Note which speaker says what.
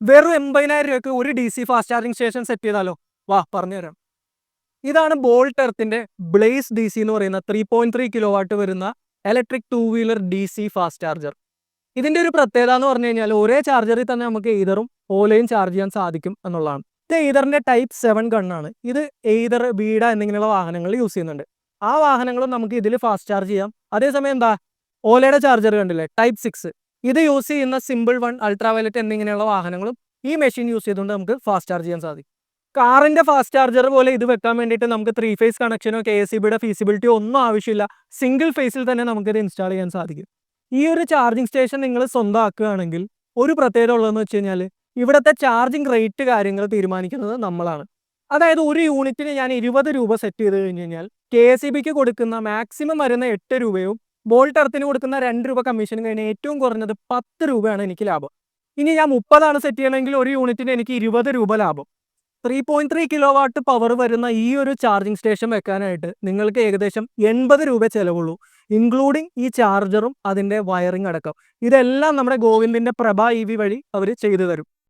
Speaker 1: വെറും എൺപതിനായിരം രൂപയ്ക്ക് ഒരു D C fast charging station set ചെയ്താലോ? വാ പറഞ്ഞുതരാം. ഇതാണ് ബോൾട്ട് എർത്തിന്റെ ബ്ലേസ് ഡി സി എന്ന് പറയുന്ന three point three kilowatt വരുന്ന electric two wheeler D C fast charger ഇതിന്റെ ഒരു പ്രത്യേകത എന്ന് പറഞ്ഞു കഴിഞ്ഞാൽ ഒരേ ചാർജറിൽ തന്നെ നമുക്ക് എയ്തറും ഓലയും ചാർജ് ചെയ്യാൻ സാധിക്കും എന്നുള്ളതാണ്. ഇത് എയ്തറിന്റെ ടൈപ്പ് സെവൻ ഗണ്ണാണ് ഇത് എയ്തർ വീട എന്നിങ്ങനെയുള്ള വാഹനങ്ങൾ യൂസ് ചെയ്യുന്നുണ്ട്. ആ വാഹനങ്ങളും നമുക്ക് ഇതിൽ ഫാസ്റ്റ് ചാർജ് ചെയ്യാം. അതേസമയം എന്താ? ഓലയുടെ ചാർജർ കണ്ടില്ലേ? ടൈപ്പ് സിക്സ് ഇത് യൂസ് ചെയ്യുന്ന സിമ്പിൾ വൺ അൾട്രാ വയലറ്റ് എന്നിങ്ങനെയുള്ള വാഹനങ്ങളും ഈ മെഷീൻ യൂസ് ചെയ്തുകൊണ്ട് നമുക്ക് ഫാസ്റ്റ് ചാർജ് ചെയ്യാൻ സാധിക്കും. കാറിന്റെ ഫാസ്റ്റ് ചാർജർ പോലെ ഇത് വെക്കാൻ വേണ്ടിയിട്ട് നമുക്ക് ത്രീ ഫേസ് കണക്ഷനോ കെ എസ് ബിയുടെ ഫീസിബിലിറ്റിയോ ഒന്നും ആവശ്യമില്ല. സിംഗിൾ ഫേസിൽ തന്നെ നമുക്കിത് ഇൻസ്റ്റാൾ ചെയ്യാൻ സാധിക്കും. ഈ ഒരു ചാർജിങ് സ്റ്റേഷൻ നിങ്ങൾ സ്വന്തമാക്കുകയാണെങ്കിൽ ഒരു പ്രത്യേകത ഉള്ളതെന്ന് വെച്ച് കഴിഞ്ഞാൽ ഇവിടുത്തെ ചാർജിങ് റേറ്റ് കാര്യങ്ങൾ തീരുമാനിക്കുന്നത് നമ്മളാണ്. അതായത് ഒരു യൂണിറ്റിന് ഞാൻ ഇരുപത് രൂപ സെറ്റ് ചെയ്ത് കഴിഞ്ഞ് കഴിഞ്ഞാൽ കെ എസ് ബിക്ക് കൊടുക്കുന്ന മാക്സിമം വരുന്ന എട്ട് രൂപയും ബോൾട്ട് എർത്തിന് കൊടുക്കുന്ന രണ്ട് രൂപ കമ്മീഷൻ കഴിഞ്ഞാൽ ഏറ്റവും കുറഞ്ഞത് പത്ത് രൂപയാണ് എനിക്ക് ലാഭം. ഇനി ഞാൻ മുപ്പതാണ് സെറ്റ് ചെയ്യണമെങ്കിൽ ഒരു യൂണിറ്റിന് എനിക്ക് ഇരുപത് രൂപ ലാഭം. Three point three kilowatt power വരുന്ന ഈ ഒരു ചാർജിങ് സ്റ്റേഷൻ വെക്കാനായിട്ട് നിങ്ങൾക്ക് ഏകദേശം എൺപത് രൂപ ചിലവുള്ളൂ ഇൻക്ലൂഡിങ് ഈ ചാർജറും അതിന്റെ വയറിംഗ് അടക്കം. ഇതെല്ലാം നമ്മുടെ ഗോവിന്ദിന്റെ പ്രഭ ഇ വി വഴി അവർ ചെയ്തു തരും.